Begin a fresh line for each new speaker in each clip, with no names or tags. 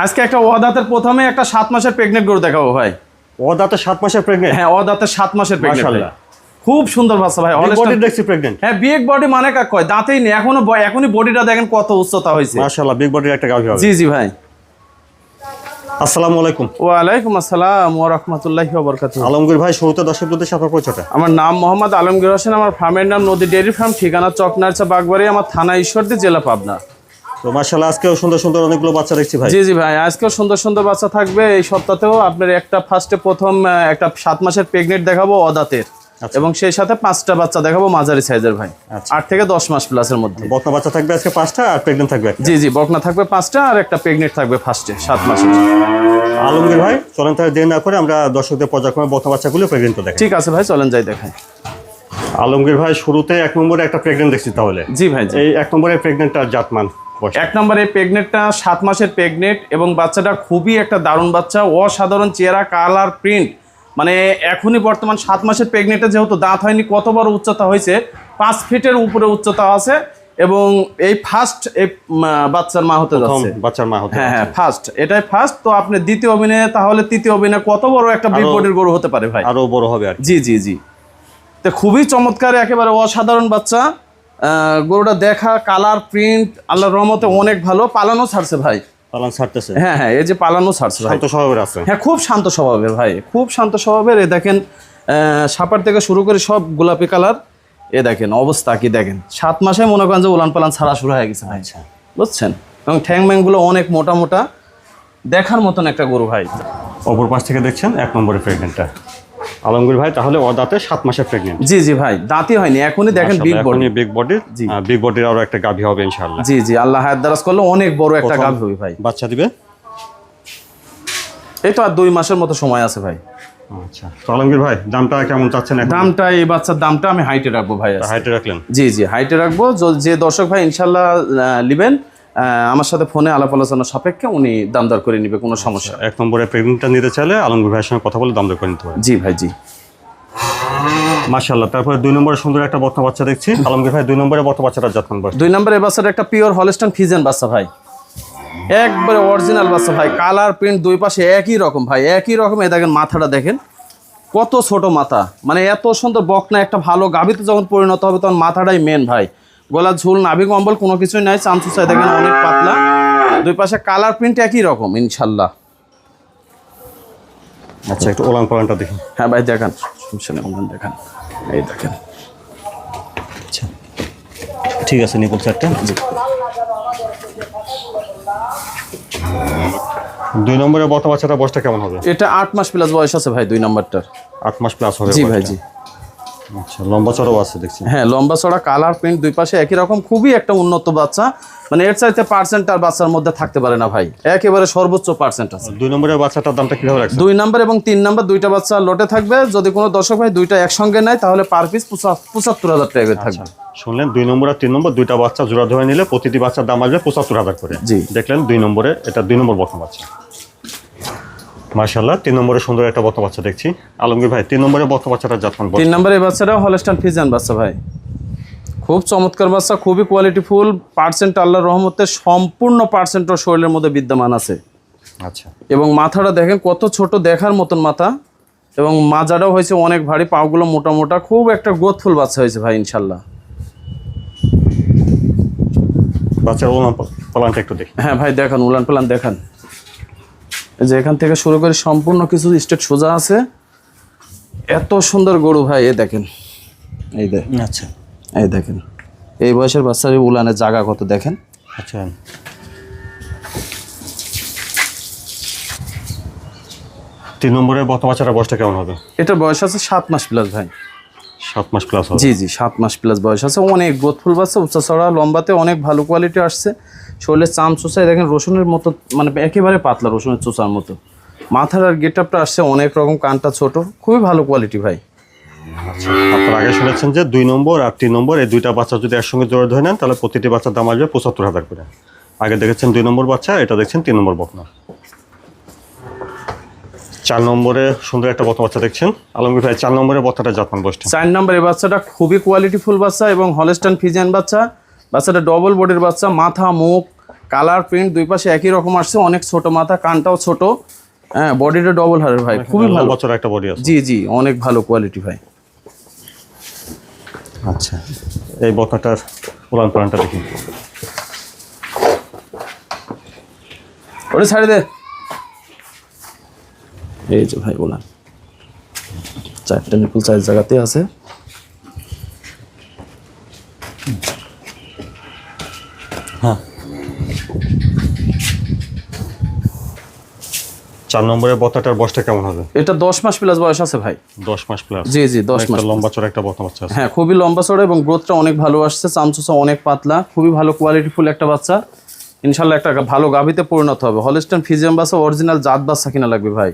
আজকে একটা অদাতের প্রথমে একটা সাত মাসের প্রেগনেন্ট গরু দেখাবো ভাই।
ও দাঁতে সাত মাসের প্রেগনেন্ট
হ্যাঁ অদাতের সাত মাসের প্রেগনেন্ট খুব সুন্দর বাচ্চা ভাই
বডি দেখছি প্রেগনেন্ট
হ্যাঁ বিগ বডি মানে কাক কয়? দাঁতেই নেই। এখনও এখনই বডিটা দেখেন কত উচ্চতা হয়েছে।
মাশাআল্লাহ বিগ বডির একটা গাভী হবে।
জি জি ভাই।
আসসালামু আলাইকুম।
ওয়ালাইকুম আসসালাম ওয়া রাহমাতুল্লাহি ওয়া বারাকাতুহু।
আলমগীর ভাই শুরুতে দর্শক বলতে আপনার পরিচয়টা।
আমার নাম মোহাম্মদ আলমগীর হোসেন। আমার ফার্মের নাম নদী ডেয়ারি ফার্ম ঠিকানা চকনারচা বাগবাড়ি আমার থানা ঈশ্বরদী জেলা পাবনা।
তো মাশাআল্লাহ আজকেও সুন্দর সুন্দর অনেকগুলো বাচ্চা দেখছি ভাই।
জি জি ভাই আজকেও সুন্দর সুন্দর বাচ্চা থাকবে। এই সপ্তাহতেও আপনার একটা ফার্স্টে প্রথম একটা সাত মাসের প্রেগনেন্ট দেখাবো অদাতের।
আচ্ছা।
এবং সেই সাথে পাঁচটা বাচ্চা দেখাবো মাঝারি সাইজের ভাই।
আচ্ছা।
আট থেকে দশ মাস প্লাসের মধ্যে।
বকনা বাচ্চা থাকবে আজকে পাঁচটা আর প্রেগনেন্ট থাকবে।
জি জি বকনা থাকবে পাঁচটা আর একটা প্রেগনেন্ট থাকবে ফার্স্টে সাত মাসের
আলমগীর ভাই চলেন তাহলে দেরি না করে আমরা দর্শকদের পর্যায়ক্রমে বকনা বাচ্চাগুলো প্রেগনেন্ট
ঠিক আছে ভাই চলেন যাই দেখাই।
আলমগীর ভাই শুরুতে এক নম্বরে একটা প্রেগনেন্ট দেখছি তাহলে।
জি ভাই
এই এক নম্বরে প্রেগনেন্টটার জাতমান।
এক নম্বরে প্রেগনেন্টটা সাত মাসের প্রেগনেন্ট এবং বাচ্চাটা খুবই একটা দারুণ বাচ্চা অসাধারণ চেহারা কালার প্রিন্ট। মানে এখনই বর্তমান সাত মাসের প্রেগনেন্টে যেহেতু দাঁত হয়নি কত বড় উচ্চতা হয়েছে পাঁচ ফিটের উপরে উচ্চতা আছে এবং এই ফার্স্ট এই বাচ্চার মা হতে যাচ্ছে।
বাচ্চার মা হতে
হ্যাঁ হ্যাঁ ফার্স্ট এটাই ফার্স্ট তো আপনি দ্বিতীয় অভিনয়ে তাহলে তৃতীয় অভিনয় কত বড় একটা বিগ
আরো-
গরু হতে পারে ভাই?
আরও বড় হবে আর
জি জি জি। তো খুবই চমৎকার একেবারে অসাধারণ বাচ্চা। গরুটা দেখা কালার প্রিন্ট আল্লাহর রহমতে অনেক ভালো। পালানো ছাড়ছে ভাই।
পালন ছাড়তেছে?
হ্যাঁ হ্যাঁ এই যে পালানো ছাড়ছে
শান্ত স্বভাবের আছে।
হ্যাঁ খুব শান্ত স্বভাবের ভাই। খুব শান্ত স্বভাবের। এ দেখেন সাপার থেকে শুরু করে সব গোলাপি কালার। এ দেখেন অবস্থা কি দেখেন। সাত মাসে মনে করেন যে উলান পালান ছাড়া শুরু হয়ে গেছে ভাই। বুঝছেন? এবং ঠ্যাং ম্যাংগুলো অনেক মোটা মোটা। দেখার মতন একটা গরু ভাই।
অপর পাশ থেকে দেখছেন এক নম্বরে প্রেগনেন্টটা আলমগীর ভাই তাহলে ও দাঁতে সাত মাসের প্রেগনেন্ট
জি জি ভাই দাঁতই হয়নি এখনই দেখেন বিগ বডি
বিগ বডির
জি।
বিগ বডির আরও একটা গাভী হবে ইনশাআল্লাহ।
জি জি আল্লাহ হায়াত দারাজ করলে অনেক বড় একটা গাভ হবে ভাই।
বাচ্চা দিবে?
এই তো আর দুই মাসের মতো সময় আছে ভাই।
আচ্ছা আলমগীর ভাই দামটা কেমন চাচ্ছেন এখন?
দামটা এই বাচ্চার দামটা আমি হাইটে রাখব ভাই
হাইটে রাখলেন?
জি জি হাইটে রাখব। যে দর্শক ভাই ইনশাল্লাহ নেবেন আমার সাথে ফোনে আলাপ আলোচনা সাপেক্ষে উনি দাম দর করে নিবে কোনো সমস্যা
এক নম্বরে প্রেগনেন্টটা নিতে চাইলে আলমগীর ভাইয়ের সঙ্গে কথা বলে দাম দর করে নিতে পারেন।
জি ভাই জি।
মাশাআল্লাহ তারপরে দুই নম্বরে সুন্দর একটা বর্তমান বাচ্চা দেখছি। আলমগীর ভাই দুই নম্বরে বর্তমান বাচ্চাটা যত্ন বয়স
দুই নম্বরে বাচ্চাটা একটা পিওর হলস্টান ফিজেন বাচ্চা ভাই। একবারে অরিজিনাল বাচ্চা ভাই কালার প্রিন্ট দুই পাশে একই রকম ভাই একই রকম। এই দেখেন মাথাটা দেখেন কত ছোট মাথা। মানে এত সুন্দর বকনা একটা ভালো গাভিতে যখন পরিণত হবে তখন মাথাটাই মেন ভাই। গলা ঝুল নাভি কম্বল কোনো কিছুই নাই চামচুচাই দেখেন অনেক পাতলা। দুই পাশে কালার প্রিন্ট একই রকম ইনশাল্লাহ।
আচ্ছা একটু ওলান পালানটা দেখি।
হ্যাঁ ভাই দেখান। দেখান। এই দেখেন।
আচ্ছা। ঠিক আছে নিপুল চারটা। দুই নম্বরে বর্তমান বাচ্চাটা বয়সটা কেমন হবে?
এটা আট মাস প্লাস বয়স আছে ভাই দুই নম্বরটার।
আট মাস প্লাস হবে
জি ভাই জি।
আচ্ছা লম্বা চড়াও আছে দেখছি।
হ্যাঁ লম্বা চড়া কালার প্রিন্ট দুই পাশে একই রকম খুবই একটা উন্নত বাচ্চা। মানে এর চাইতে পার্সেন্ট আর বাচ্চার মধ্যে থাকতে পারে না ভাই। একেবারে সর্বোচ্চ পার্সেন্ট আছে।
দুই নম্বরের বাচ্চাটার দামটা কীভাবে
দুই নাম্বার এবং তিন নাম্বার দুইটা বাচ্চা লোটে থাকবে। যদি কোনো দর্শক ভাই দুইটা একসঙ্গে নেয় তাহলে পার পিস পঁচাত্তর হাজার টাকা থাকবে।
শুনলেন দুই নম্বর আর তিন নম্বর দুইটা বাচ্চা জোড়া ধরে নিলে প্রতিটি বাচ্চার দাম আসবে পঁচাত্তর হাজার করে।
জি।
দেখলেন দুই নম্বরে এটা দুই নম্বর বর্তমান বাচ্চা। মার্শাল্লাহ তিন নম্বরে সুন্দর একটা বর্তমান বাচ্চা দেখছি। আলমগীর ভাই তিন নম্বরে বর্তমান বাচ্চাটা জাতমান
তিন নাম্বার এই বাচ্চাটাও হলস্টান ফিজান বাচ্চা ভাই। খুব চমৎকার বাচ্চা খুবই কোয়ালিটিফুল পার্সেন্ট আল্লাহর রহমতে সম্পূর্ণ পার্সেন্ট ওর শরীরের মধ্যে বিদ্যমান আছে।
আচ্ছা।
এবং মাথাটা দেখেন কত ছোট দেখার মতন মাথা। এবং মাজাটাও হয়েছে অনেক ভারী পাগুলো মোটা মোটা খুব একটা গ্রোথফুল বাচ্চা হয়েছে ভাই ইনশাল্লাহ
বাচ্চার ওলান পালানটা একটু দেখি।
হ্যাঁ ভাই দেখান উলান পালান দেখান। যে এখান থেকে শুরু করে সম্পূর্ণ কিছু স্টেট সোজা আছে। এত সুন্দর গরু ভাই এ দেখেন। এই দেখ
আচ্ছা।
এই দেখেন। এই বয়সের বাচ্চার উলানের জায়গা কত দেখেন।
আচ্ছা। তিন নম্বরে বর্তমান বাচ্চাটা বয়সটা কেমন হবে?
এটার বয়স আছে সাত মাস প্লাস ভাই।
সাত মাস প্লাস
জি জি সাত মাস প্লাস বয়স আছে। অনেক গ্রোথফুল বাচ্চা উচ্চা চড়া লম্বাতে অনেক ভালো কোয়ালিটি আসছে। শরীরের চাম চোষায় দেখেন রসুনের মতো মানে একেবারে পাতলা রসুনের চোষার মতো। মাথার আর গেট আপটা আসছে অনেক রকম কানটা ছোট। খুবই ভালো কোয়ালিটি ভাই।
আপনার আগে শুনেছেন যে দুই নম্বর আর তিন নম্বর এই দুইটা বাচ্চা যদি একসঙ্গে জোড়া ধরে নেন তাহলে প্রতিটি বাচ্চার দাম আসবে পঁচাত্তর হাজার করে। আগে দেখেছেন দুই নম্বর বাচ্চা এটা দেখছেন তিন নম্বর বকনা। চার নম্বরে সুন্দর একটা বত বাচ্চা দেখছেন। আলমগীর ভাই চার নম্বরে বত্তাটা জাতমান বসছে
চার নাম্বার বাচ্চাটা খুবই কোয়ালিটিফুল বাচ্চা এবং হলস্টান ফিজিয়ান বাচ্চা। বাচ্চাটা ডবল বডির বাচ্চা মাথা মুখ কালার প্রিন্ট দুই পাশে একই রকম আসছে অনেক ছোট মাথা কানটাও ছোট। হ্যাঁ বডিটা ডবল হারের ভাই খুবই ভালো
বছর একটা বডি আছে।
জি জি অনেক ভালো কোয়ালিটি ভাই।
আচ্ছা এই বকাটার উলান পালানটা দেখি।
ওটা ছাড়ে দে। এই যে ভাই বলান চারটে নিপুল চার জায়গাতে আছে।
হ্যাঁ। চার নম্বরের বতাটার বয়সটা কেমন হবে?
এটা দশ মাস প্লাস বয়স আছে ভাই।
দশ মাস প্লাস
জি জি দশ মাস
লম্বা চড়া একটা বতা বাচ্চা
হ্যাঁ খুবই লম্বা চড়া এবং গ্রোথটা অনেক ভালো আসছে। চামচুসা অনেক পাতলা খুবই ভালো কোয়ালিটিফুল একটা বাচ্চা। ইনশাল্লাহ একটা ভালো গাভিতে পরিণত হবে। হলিস্টন ফিজিয়াম বাসা অরিজিনাল জাত বাচ্চা কিনা লাগবে ভাই।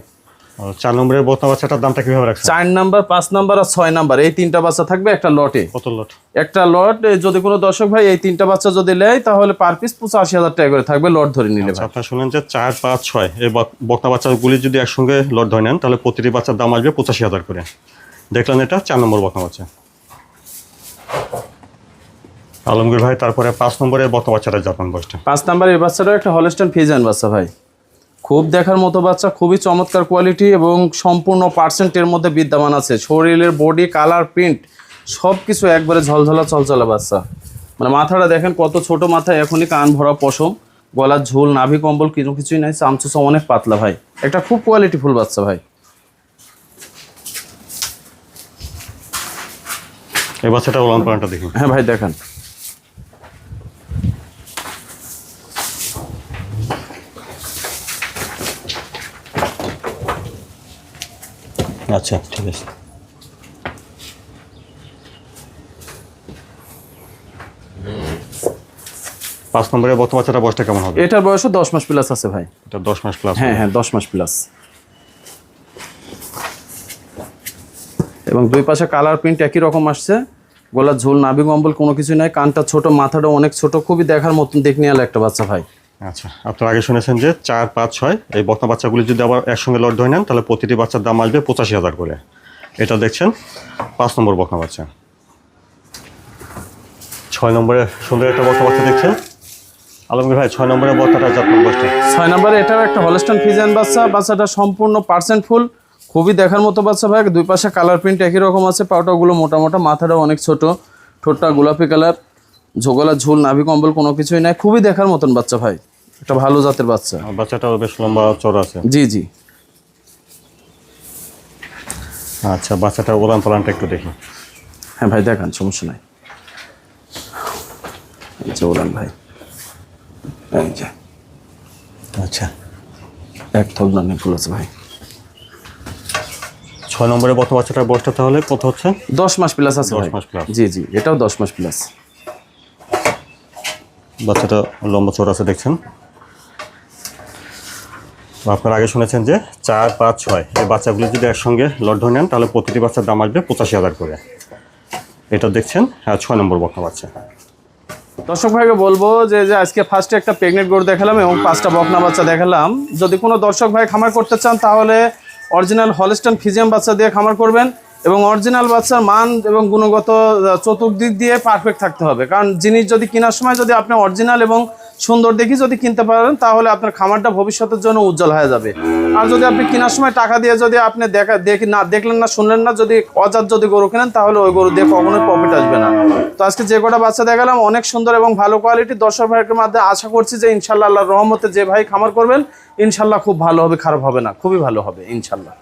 চার নম্বরের বতা বাচ্চাটার দামটা কীভাবে রাখছেন?
চার নাম্বার পাঁচ নাম্বার আর ছয় নাম্বার এই তিনটা বাচ্চা থাকবে একটা লটে।
কত লট?
একটা লট যদি কোনো দর্শক ভাই এই তিনটা বাচ্চা যদি নেয় তাহলে পার পিস পঁচাশি হাজার টাকা করে থাকবে লট ধরে নিলে
আচ্ছা আপনারা শুনলেন যে চার পাঁচ ছয় এই বক- বকনা বাচ্চাগুলি যদি একসঙ্গে লট ধরে নেন তাহলে প্রতিটি বাচ্চার দাম আসবে পঁচাশি হাজার করে। দেখলেন এটা চার নম্বর বকনা বাচ্চা। আলমগীর ভাই তারপরে পাঁচ নম্বরে বকনা বাচ্চাটা জাপান বয়সটা।
পাঁচ নাম্বার এই বাচ্চাটাও একটা হলস্টাইন ফিজান বাচ্চা ভাই। খুব দেখার মতো বাচ্চা খুবই চমৎকার কোয়ালিটি এবং সম্পূর্ণ পার্সেন্টের মধ্যে বিদ্যমান আছে। শরীরের বডি কালার প্রিন্ট সব কিছু একবারে ঝলঝলা চলচলা বাচ্চা। মানে মাথাটা দেখেন কত ছোট মাথায় এখনই কান ভরা পশম গলার ঝোল নাভি কম্বল কিছু কিছুই নাই চামচুসা অনেক পাতলা ভাই। একটা খুব কোয়ালিটিফুল বাচ্চা ভাই।
এই বাচ্চাটা ওলান পালানটা দেখুন।
হ্যাঁ ভাই দেখান।
আচ্ছা ঠিক আছে। পাঁচ নম্বরে বর্তমান বাচ্চাটা বয়সটা কেমন হবে?
এটার বয়সও দশ মাস প্লাস আছে ভাই।
এটা দশ মাস প্লাস
হ্যাঁ হ্যাঁ দশ মাস প্লাস এবং দুই পাশে কালার প্রিন্ট একই রকম আসছে। গলার ঝোল নাভি কম্বল কোনো কিছু নাই। কানটা ছোট মাথাটা অনেক ছোট। খুবই দেখার মতন দেখতে নিয়ে একটা বাচ্চা ভাই।
আচ্ছা আপনারা আগে শুনেছেন যে চার, পাঁচ, ছয়, এই বকনা বাচ্চাগুলি যদি আবার একসঙ্গে লট ধরে নেন, তাহলে প্রতিটি বাচ্চার দাম আসবে পঁচাশি হাজার করে। এটা দেখছেন, পাঁচ নম্বর বকনা বাচ্চা। ছয় নম্বরে সুন্দর একটা বকনা বাচ্চা দেখছেন। আলমগীর ভাই, ছয় নম্বরের বকনাটা জাতমান বয়সটা
ছয় নম্বরে এটাও একটা হলস্টন ফিজান বাচ্চা। বাচ্চাটা সম্পূর্ণ পার্সেন্ট ফুল খুবই দেখার মতো বাচ্চা ভাই। দুই পাশে কালার প্রিন্ট একই রকম আছে। পাউটাগুলো মোটা মোটা মাথাটা অনেক ছোট। ঠোঁটটা গোলাপি কালার ঝোগলা ঝোল, নাভি কম্বল কোনো কিছুই নাই। খুবই দেখার মতন বাচ্চা ভাই। একটা ভালো জাতের বাচ্চা।
বাচ্চাটাও বেশ লম্বা চড়া আছে।
জি জি।
আচ্ছা বাচ্চাটার উলান পালানটা একটু দেখি।
হ্যাঁ ভাই দেখান সমস্যা নাই। যে ওলান ভাই।
আচ্ছা।
এক থবনা ফুল আছে ভাই।
ছয় নম্বরে বর্তমান বাচ্চাটার বয়সটা তাহলে কত হচ্ছে?
দশ মাস প্লাস আছে
দশ মাস plus।
জি জি এটাও দশ মাস প্লাস
বাচ্চাটা লম্বা চোর আছে দেখছেন? আপনারা আগে শুনেছেন যে চার, পাঁচ, ছয়, এই বাচ্চাগুলি যদি একসঙ্গে লট নেন, তাহলে প্রতিটি বাচ্চার দাম আসবে পঁচাশি হাজার করে। এটা দেখছেন হ্যাঁ ছয় নম্বর বকনা বাচ্চা
দর্শক ভাইকে বলব যে যে আজকে ফার্স্টে একটা প্রেগনেন্ট গরু দেখালাম এবং পাঁচটা বকনা বাচ্চা দেখালাম। যদি কোনো দর্শক ভাই খামার করতে চান, তাহলে অরিজিনাল হলস্টন ফিজিয়াম বাচ্চা দিয়ে খামার করবেন এবং অরিজিনাল বাচ্চার মান এবং গুণগত চতুর্দিক দিয়ে পারফেক্ট থাকতে হবে। কারণ জিনিস যদি কেনার সময় যদি আপনি অরিজিনাল এবং সুন্দর দেখি যদি কিনতে পারেন, তাহলে আপনার খামারটা ভবিষ্যতের জন্য উজ্জ্বল হয়ে যাবে। আর যদি আপনি কেনার সময় টাকা দিয়ে যদি আপনি দেখা, দেখি না, দেখলেন না, শুনলেন না, যদি অজাত যদি গরু কেনেন, তাহলে ওই গরু দিয়ে কখনোই প্রফিট আসবে না। তো আজকে যে কটা বাচ্চা দেখালাম, অনেক সুন্দর এবং ভালো কোয়ালিটি দর্শক ভাইয়ের মাধ্যমে আশা করছি যে ইনশাল্লাহ আল্লাহর রহমতে যে ভাই খামার করবেন, ইনশাল্লাহ খুব ভালো হবে, খারাপ হবে না, খুবই ভালো হবে, ইনশাল্লাহ।